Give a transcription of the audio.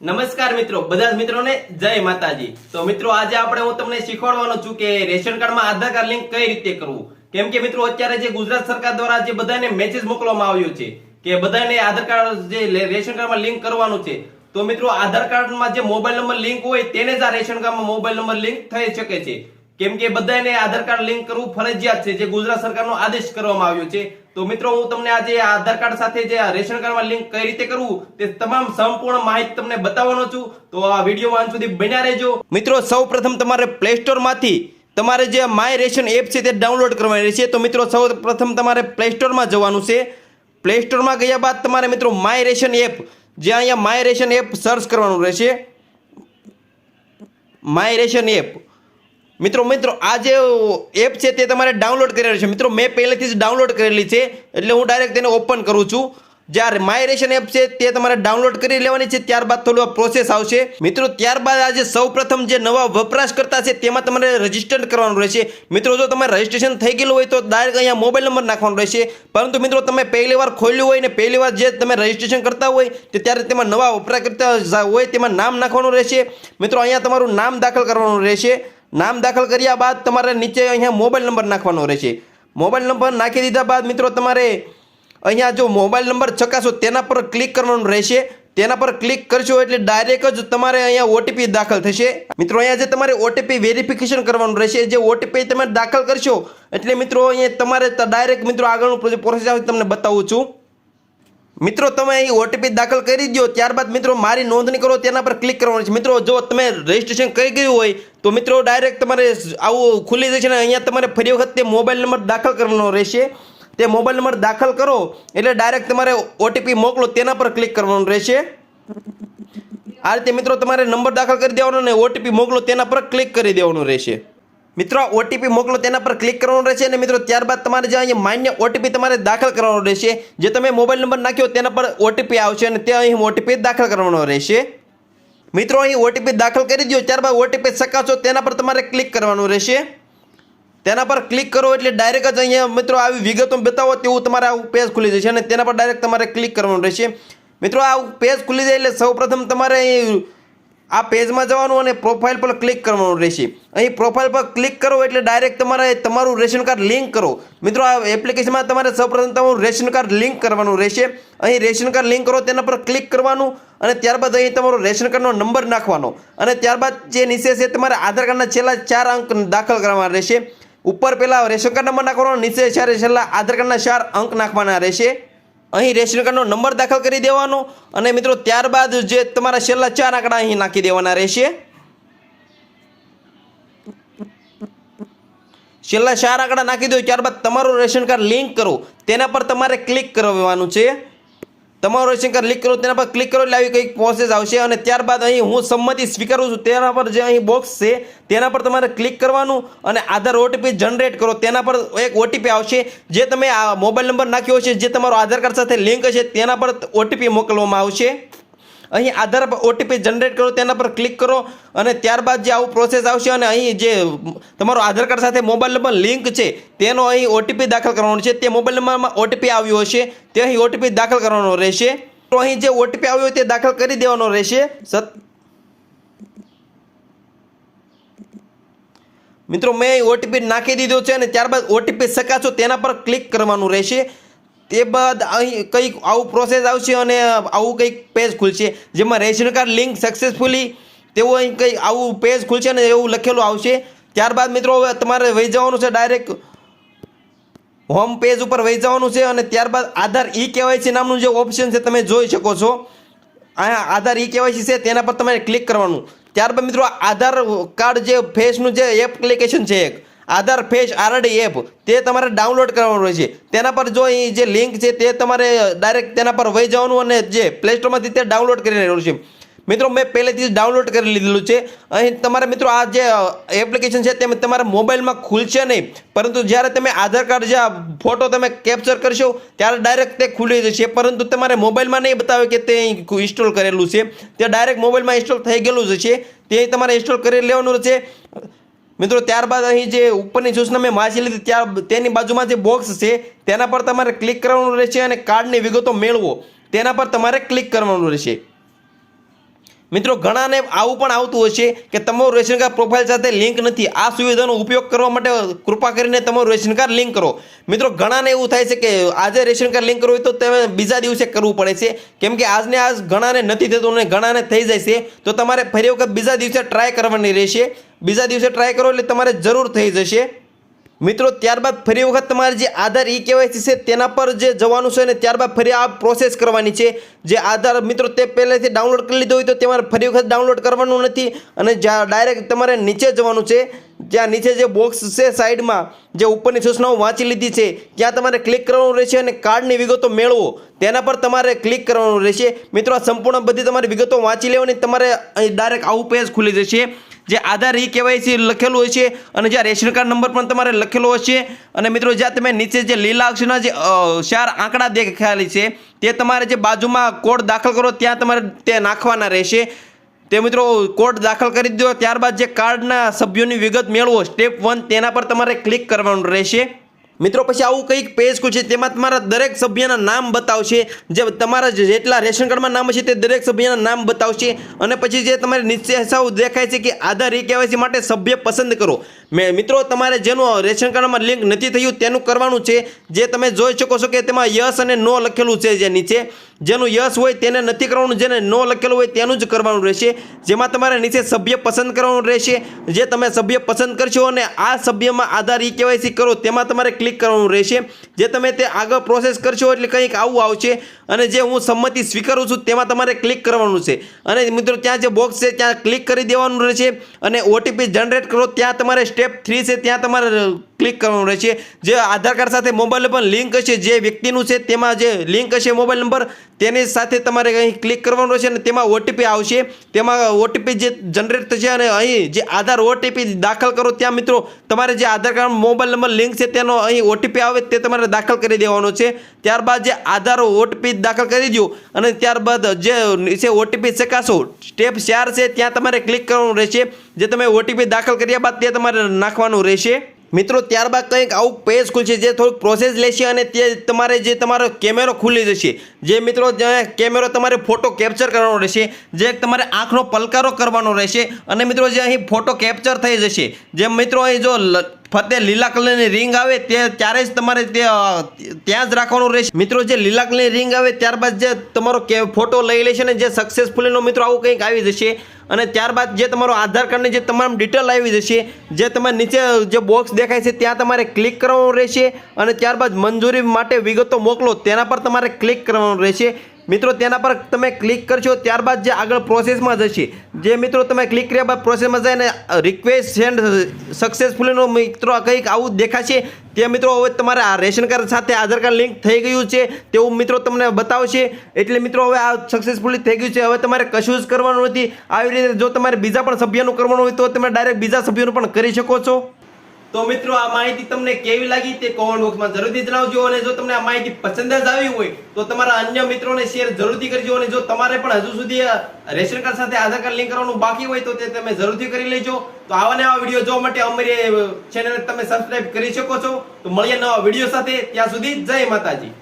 નમસ્કાર મિત્રો, બધા જ મિત્રોને જય માતાજી. તો મિત્રો, આજે આપણે હું તમને શીખવાડવાનો છું કે રેશન કાર્ડમાં આધાર કાર્ડ લિંક કઈ રીતે કરવું? કેમ કે મિત્રો, અત્યારે જે ગુજરાત સરકાર દ્વારા જે બધાને મેસેજ મોકલવામાં આવ્યો છે કે બધાને આધાર કાર્ડ જે રેશન કાર્ડમાં લિંક કરવાનું છે, તો મિત્રો, આધાર કાર્ડમાં જે મોબાઈલ નંબર લિંક હોય, તેને જ આ રેશન કાર્ડમાં મોબાઈલ નંબર લિંક થઈ શકે છે. કેમ કે બધાને આધાર કાર્ડ લિંક કરવું ફરજિયાત છે, જે ગુજરાત સરકારનો આદેશ કરવામાં આવ્યો છે. તો મિત્રો, હું તમને આજે આધાર કાર્ડ સાથે જે રેશન કાર્ડમાં લિંક કઈ રીતે કરવું, તે તમામ સંપૂર્ણ માહિતી તમને બતાવવાનો છું. તો આ વિડીયોમાં અંત સુધી બન્યા રહેજો. મિત્રો, સૌપ્રથમ તમારે પ્લે સ્ટોરમાંથી તમારે જે માય રેશન એપ છે તે ડાઉનલોડ કરવાની રહેશે. તો મિત્રો સૌ પ્રથમ તમારે પ્લે સ્ટોરમાં જવાનું છે. પ્લે સ્ટોરમાં ગયા બાદ તમારે મિત્રો માય રેશન એપ જે અહીંયા માય રેશન એપ સર્ચ કરવાનું રહેશે. માય રેશન એપ મિત્રો મિત્રો, આ જે એપ છે તે તમારે ડાઉનલોડ કરેલી છે. મિત્રો, મેં પહેલેથી જ ડાઉનલોડ કરેલી છે, એટલે હું ડાયરેક્ટ તેને ઓપન કરું છું. જ્યારે માય રેશન એપ છે, તે તમારે ડાઉનલોડ કરી લેવાની છે, ત્યારબાદ થોડું પ્રોસેસ આવશે. મિત્રો, ત્યારબાદ આજે સૌ પ્રથમ જે નવા વપરાશકર્તા છે, તેમાં તમારે રજિસ્ટર કરવાનું રહેશે. મિત્રો, જો તમારે રજીસ્ટ્રેશન થઈ ગયેલું હોય, તો ડાયરેક્ટ અહીંયા મોબાઈલ નંબર નાખવાનો રહેશે. પરંતુ મિત્રો, તમે પહેલી વાર ખોલ્યું હોય ને પહેલી વાર જે તમે રજીસ્ટ્રેશન કરતા હોય, તે ત્યારે તેમાં નવા વપરાશકર્તા હોય, તેમાં નામ નાખવાનું રહેશે. મિત્રો, અહીંયા તમારું નામ દાખલ કરવાનું રહેશે. નામ દાખલ કર્યા બાદ તમારે નીચે અહીંયા મોબાઈલ નંબર નાખવાનો રહેશે. મોબાઈલ નંબર નાખી દીધા બાદ મિત્રો તમારે અહીંયા જો મોબાઈલ નંબર ચકાસો તેના પર ક્લિક કરવાનું રહેશે. તેના પર ક્લિક કરશો એટલે ડાયરેક્ટ જ તમારે અહીંયા ઓટીપી દાખલ થશે. મિત્રો અહીંયા જે તમારે ઓટીપી વેરિફિકેશન કરવાનું રહેશે, જે ઓટીપી તમે દાખલ કરશો એટલે મિત્રો અહીંયા તમારે ડાયરેક્ટ મિત્રો આગળનું પ્રોસેસ આવે તમને બતાવું છું. મિત્રો, તમે અહીં ઓટીપી દાખલ કરી દો ત્યારબાદ મિત્રો મારી નોંધણી કરો, તેના પર ક્લિક કરવાનું છે. મિત્રો, જો તમે રજીસ્ટ્રેશન કરી ગયું હોય, તો મિત્રો ડાયરેક્ટ તમારે આવું ખુલી જશે ને અહીંયા તમારે ફરી વખત તે મોબાઈલ નંબર દાખલ કરવાનો રહેશે. તે મોબાઈલ નંબર દાખલ કરો, એટલે ડાયરેક્ટ તમારે ઓટીપી મોકલો, તેના પર ક્લિક કરવાનું રહેશે. આ રીતે મિત્રો તમારે નંબર દાખલ કરી દેવાનો અને ઓટીપી મોકલો, તેના પર ક્લિક કરી દેવાનું રહેશે. મિત્રો ઓટીપી મોકલો, તેના પર ક્લિક કરવાનું રહેશે અને મિત્રો, ત્યારબાદ તમારે જે અહીંયા માન્ય ઓટીપી તમારે દાખલ કરવાનો રહેશે. જે તમે મોબાઈલ નંબર નાખ્યો, તેના પર ઓટીપી આવશે અને તે અહીં ઓટીપી દાખલ કરવાનો રહેશે. મિત્રો, અહીં ઓટીપી દાખલ કરી દો ત્યારબાદ ઓટીપી ચકાસો, તેના પર તમારે ક્લિક કરવાનું રહેશે. તેના પર ક્લિક કરો એટલે ડાયરેક્ટ જ અહીંયા મિત્રો આવી વિગતો બતાવો, તેવું તમારે આવું પેજ ખુલી જશે અને તેના પર ડાયરેક્ટ તમારે ક્લિક કરવાનું રહેશે. મિત્રો, આવું પેજ ખુલી જાય એટલે સૌપ્રથમ તમારે અહીં આ પેજમાં જવાનું અને પ્રોફાઇલ પર ક્લિક કરવાનું રહેશે. અહીં પ્રોફાઇલ પર ક્લિક કરો એટલે ડાયરેક્ટ તમારે તમારું રેશન કાર્ડ લિંક કરો. મિત્રો, આ એપ્લિકેશનમાં તમારે સૌપ્રથમ તમારું રેશન કાર્ડ લિંક કરવાનું રહેશે. અહીં રેશન કાર્ડ લિંક કરો, તેના પર ક્લિક કરવાનું અને ત્યારબાદ અહીં તમારો રેશન કાર્ડનો નંબર નાખવાનો. અને ત્યારબાદ જે નીચે છે, તમારે આધાર કાર્ડના છેલ્લા ચાર અંક દાખલ કરવાના રહેશે. ઉપર પહેલાં રેશન કાર્ડ નંબર નાખવાનો, નીચે છેલ્લા આધાર કાર્ડના ચાર અંક નાખવાના રહેશે. અહીં રેશન કાર્ડનો નંબર દાખલ કરી દેવાનો અને મિત્રો ત્યારબાદ જે તમારા છેલ્લા ચાર આંકડા અહીં નાખી દેવાના રહેશે. છેલ્લા ચાર આંકડા નાખી દો, ત્યારબાદ તમારું રેશન કાર્ડ લિંક કરો. તેના પર તમારે ક્લિક કરવાનું છે. તમારું શંકર ક્લિક કરો, તેના પર ક્લિક કરો એટલે આવી કંઈક પ્રોસેસ આવશે અને ત્યારબાદ અહીં હું સંમતિ સ્વીકારું છું. તેના પર જે અહીં બોક્સ છે, તેના પર તમારે ક્લિક કરવાનું અને આધાર ઓટીપી જનરેટ કરો. તેના પર એક ઓટીપી આવશે, જે તમે આ મોબાઈલ નંબર નાખ્યો છે જે તમારો આધાર કાર્ડ સાથે લિંક છે તેના પર ઓટીપી મોકલવામાં આવશે. અહીં આધાર ઓટીપી જનરેટ કરો, તેના પર ક્લિક કરો અને ત્યારબાદ જે આવું પ્રોસેસ આવશે અને અહીં જે તમારો આધાર કાર્ડ સાથે મોબાઈલ નંબર લિંક છે, તેનો અહીં ઓટીપી દાખલ કરવાનો છે. તે મોબાઈલ નંબરમાં ઓટીપી આવ્યો હશે, તે અહીં ઓટીપી દાખલ કરવાનો રહેશે. તો અહીં જે ઓટીપી આવ્યો તે દાખલ કરી દેવાનો રહેશે. સત મિત્રો, મેં ઓટીપી નાખી દીધો છે અને ત્યારબાદ ઓટીપી શકાશો તેના પર ક્લિક કરવાનું રહેશે. તે બાદ અહીં કંઈક આવું પ્રોસેસ આવશે અને આવું કંઈક પેજ ખુલશે, જેમાં રેશન કાર્ડ લિંક સક્સેસફુલી તેવું અહીં કંઈક આવું પેજ ખુલશે ને એવું લખેલું આવશે. ત્યારબાદ મિત્રો, હવે તમારે વહી જવાનું છે ડાયરેક્ટ હોમ પેજ ઉપર વહી જવાનું છે અને ત્યારબાદ આધાર ઈ કેવાયસી નામનું જે ઓપ્શન છે તમે જોઈ શકો છો. અહીંયા આધાર ઈ કેવાયસી છે, તેના પર તમારે ક્લિક કરવાનું. ત્યારબાદ મિત્રો આધાર કાર્ડ જે ફેસનું જે એપ્લિકેશન છે એક આધાર ફેસ આરડી એપ, તે તમારે ડાઉનલોડ કરવાનું રહેશે તેના પર જો અહીં જે લિંક છે, તે તમારે ડાયરેક્ટ તેના પર વહી જવાનું અને જે પ્લે સ્ટોરમાંથી તે ડાઉનલોડ કરી લેવાનું છે. મિત્રો, મેં પહેલેથી જ ડાઉનલોડ કરી લીધેલું છે. અહીં તમારે મિત્રો આ જે એપ્લિકેશન છે તે તમારા મોબાઈલમાં ખુલશે નહીં. પરંતુ જ્યારે તમે આધાર કાર્ડ જે ફોટો તમે કેપ્ચર કરશો, ત્યારે ડાયરેક્ટ તે ખુલી જશે. પરંતુ તમારે મોબાઈલમાં નહીં બતાવે કે તે ઇન્સ્ટોલ કરેલું છે. તે ડાયરેક્ટ મોબાઈલમાં ઇન્સ્ટોલ થઈ ગયેલું જ છે. તે તમારે ઇન્સ્ટોલ કરી લેવાનું છે. મિત્રો, ત્યારબાદ અહીં જે ઉપરની સૂચના મેં વાંચી લીધી, ત્યાર તેની બાજુમાં જે બોક્સ છે, તેના પર તમારે ક્લિક કરવાનું રહેશે અને કાર્ડની વિગતો મેળવો. તેના પર તમારે ક્લિક કરવાનું રહેશે. મિત્રો, ઘણાને આવું પણ આવતું હશે કે તમારું રેશન કાર્ડ પ્રોફાઇલ સાથે લિંક નથી. આ સુવિધાનો ઉપયોગ કરવા માટે કૃપા કરીને તમારું રેશન કાર્ડ લિંક કરો. મિત્રો, ઘણાને એવું થાય છે કે આજે રેશન કાર્ડ લિંક કરવું હોય તો તમે બીજા દિવસે કરવું પડે છે. કેમ કે આજને આજ ઘણાને નથી થતું અને ઘણાને થઈ જાય છે તો તમારે ફરી વખત બીજા દિવસે ટ્રાય કરવાની રહેશે. બીજા દિવસે ટ્રાય કરો એટલે તમારે જરૂર થઈ જશે. મિત્રો, ત્યારબાદ ફરી વખત તમારે જે આધાર ઈ કેવાયસી છે તેના પર જે જવાનું છે ને ત્યારબાદ ફરી આ પ્રોસેસ કરવાની છે. જે આધાર મિત્રો, તે પહેલેથી ડાઉનલોડ કરી લીધો હોય તો તમારે ફરી વખત ડાઉનલોડ કરવાનું નથી અને જ્યાં ડાયરેક્ટ તમારે નીચે જવાનું છે જ્યાં નીચે જે બોક્સ છે સાઈડમાં, જે ઉપરની સૂચનાઓ વાંચી લીધી છે, ત્યાં તમારે ક્લિક કરવાનું રહેશે અને કાર્ડની વિગતો મેળવો. તેના પર તમારે ક્લિક કરવાનું રહેશે. મિત્રો, આ સંપૂર્ણ બધી તમારી વિગતો વાંચી લેવાની તમારે ડાયરેક્ટ આવું પેજ ખુલી જશે. જે આધાર ઈ કેવાયસી લખેલું હોય છે અને જ્યાં રેશન કાર્ડ નંબર પણ તમારે લખેલો હશે અને મિત્રો, જ્યાં તમે નીચે જે લીલા અક્ષરના જે ચાર આંકડા દેખાયેલી છે, તે તમારે જે બાજુમાં કોડ દાખલ કરો, ત્યાં તમારે તે નાખવાના રહેશે. તે મિત્રો, કોડ દાખલ કરી દો, ત્યારબાદ જે કાર્ડના સભ્યોની વિગત મેળવો, સ્ટેપ વન, તેના પર તમારે ક્લિક કરવાનું રહેશે. મિત્રો, પછી આવું કંઈક પેજ ખુલશે, તેમાં તમારા દરેક સભ્યના નામ બતાવશે. જે તમારા જેટલા રેશન કાર્ડમાં નામ હશે તે દરેક સભ્યના નામ બતાવશે. અને પછી જે તમારે નીચે સાવ દેખાય છે કે આધાર ઈ કેવાયસી માટે સભ્ય પસંદ કરો. મેં મિત્રો, તમારે જેનું રેશન કાર્ડમાં લિંક નથી થયું, તેનું કરવાનું છે. જે તમે જોઈ શકો છો કે તેમાં યસ અને નો લખેલું છે જે નીચે. જેનું યસ હોય તેને નથી કરવાનું, જેને નો લખેલું હોય તેનું જ કરવાનું રહેશે. જેમાં તમારે નીચે સભ્ય પસંદ કરવાનું રહેશે. જે તમે સભ્ય પસંદ કરશો અને આ સભ્યમાં આધાર ઈ કેવાયસી કરો, તેમાં તમારે ક્લિક કરવાનું રહેશે. જે તમે તે આગળ પ્રોસેસ કરશો એટલે કંઈક આવું આવશે. અને જે હું સંમતિ સ્વીકારું છું તેમાં તમારે ક્લિક કરવાનું છે. અને મિત્રો, ત્યાં જે બોક્સ છે ત્યાં ક્લિક કરી દેવાનું રહેશે. અને ઓટીપી જનરેટ કરો, ત્યાં તમારે સ્ટેપ થ્રી છે, ત્યાં તમારે ક્લિક કરવાનું રહેશે. જે આધાર કાર્ડ સાથે મોબાઈલ પણ લિંક હશે, જે વ્યક્તિનું છે, તેમાં જે લિંક હશે મોબાઈલ નંબર, તેની સાથે તમારે અહીં ક્લિક કરવાનું રહેશે અને તેમાં ઓટીપી આવશે. તેમાં ઓટીપી જે જનરેટ થશે અને અહીં જે આધાર ઓટીપી દાખલ કરો, ત્યાં મિત્રો તમારે જે Aadhaar card mobile number, link છે, તેનો અહીં ઓટીપી આવે, તે તમારે દાખલ કરી દેવાનો છે. ત્યારબાદ જે આધાર ઓટીપી દાખલ કરી દો અને ત્યારબાદ જે છે ઓટીપી ચકાસો, સ્ટેપ ચાર છે, ત્યાં તમારે ક્લિક કરવાનું રહેશે. જે તમે ઓટીપી દાખલ કર્યા બાદ તે તમારે નાખવાનું રહેશે. મિત્રો, ત્યારબાદ કંઈક આવું પેજ ખુલશે જે થોડુંક પ્રોસેસ લેશે અને તે તમારે જે તમારો કેમેરો ખુલી જશે. જે મિત્રો, જે કેમેરો તમારે ફોટો કેપ્ચર કરવાનો રહેશે, જે તમારે આંખનો પલકારો કરવાનો રહેશે અને મિત્રો, જે અહીં ફોટો કેપ્ચર થઈ જશે. જેમ મિત્રો અહીં જો ફતે લીલા કલરની રિંગ આવે તે ત્યારે જ તમારે તે ત્યાં જ રાખવાનું રહેશે. મિત્રો, જે લીલા કલરની રિંગ આવે ત્યારબાદ જે તમારો કે ફોટો લઈ લેશે ને જે સક્સેસફુલીનો મિત્રો આવું કંઈક આવી જશે. અને ત્યારબાદ જે તમારો આધાર કાર્ડની જે તમામ ડિટેલ આવી જશે, જે તમારે નીચે જે બોક્સ દેખાય છે ત્યાં તમારે ક્લિક કરવાનું રહેશે. અને ત્યારબાદ મંજૂરી માટે વિગતો મોકલો, તેના પર તમારે ક્લિક કરવાનું રહેશે. મિત્રો, તેના પર તમે ક્લિક કરશો, ત્યારબાદ જે આગળ પ્રોસેસમાં જશે, જે મિત્રો તમે ક્લિક કર્યા બાદ પ્રોસેસમાં જઈને રિક્વેસ્ટ સેન્ડ સક્સેસફુલીનો મિત્રો કંઈક આવું દેખાશે. તે મિત્રો, હવે તમારે આ રેશન કાર્ડ સાથે આધાર કાર્ડ લિંક થઈ ગયું છે, તેવું મિત્રો તમને બતાવશે. એટલે મિત્રો, હવે આ સક્સેસફુલી થઈ ગયું છે. હવે તમારે કશું જ કરવાનું નથી. આવી રીતે જો તમારે બીજા પણ સભ્યનું કરવાનું હોય તો તમે ડાયરેક્ટ બીજા સભ્યનું પણ કરી શકો છો. તો મિત્રો, આ માહિતી તમને કેવી લાગી તે કોમેન્ટ બોક્સમાં જરૂરથી જણાવજો અને જો તમને આ માહિતી પસંદ જ આવી હોય, તો તમારા અન્ય મિત્રોને શેર જરૂરથી કરજો અને જો તમારે પણ હજુ સુધી રેશન કાર્ડ સાથે આધાર કાર્ડ લિંક કરવાનું બાકી હોય, તો તે તમે જરૂરથી કરી લેજો. તો આવા નવા વીડિયો જોવા માટે અમારી ચેનલ તમે સબસ્ક્રાઇબ કરી શકો છો. તો મળીએ નવા વીડિયો સાથે. ત્યાં સુધી જય માતાજી.